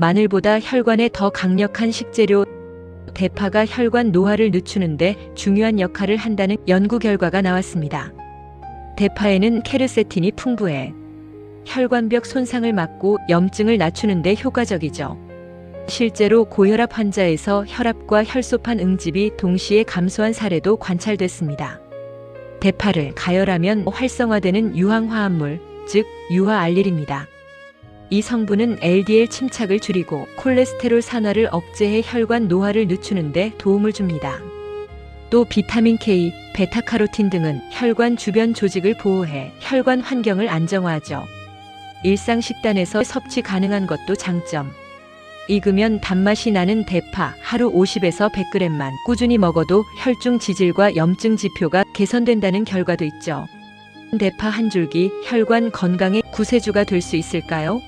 마늘보다 혈관에 더 강력한 식재료 대파가 혈관 노화를 늦추는데 중요한 역할을 한다는 연구 결과가 나왔습니다. 대파에는 케르세틴이 풍부해 혈관벽 손상을 막고 염증을 낮추는데 효과적이죠. 실제로 고혈압 환자에서 혈압과 혈소판 응집이 동시에 감소한 사례도 관찰됐습니다. 대파를 가열하면 활성화되는 유황화합물, 즉 유화알릴입니다. 이 성분은 LDL 침착을 줄이고 콜레스테롤 산화를 억제해 혈관 노화를 늦추는데 도움을 줍니다. 또 비타민 K, 베타카로틴 등은 혈관 주변 조직을 보호해 혈관 환경을 안정화하죠. 일상 식단에서 섭취 가능한 것도 장점. 익으면 단맛이 나는 대파 하루 50에서 100g만 꾸준히 먹어도 혈중 지질과 염증 지표가 개선된다는 결과도 있죠. 대파 한 줄기 혈관 건강의 구세주가 될 수 있을까요?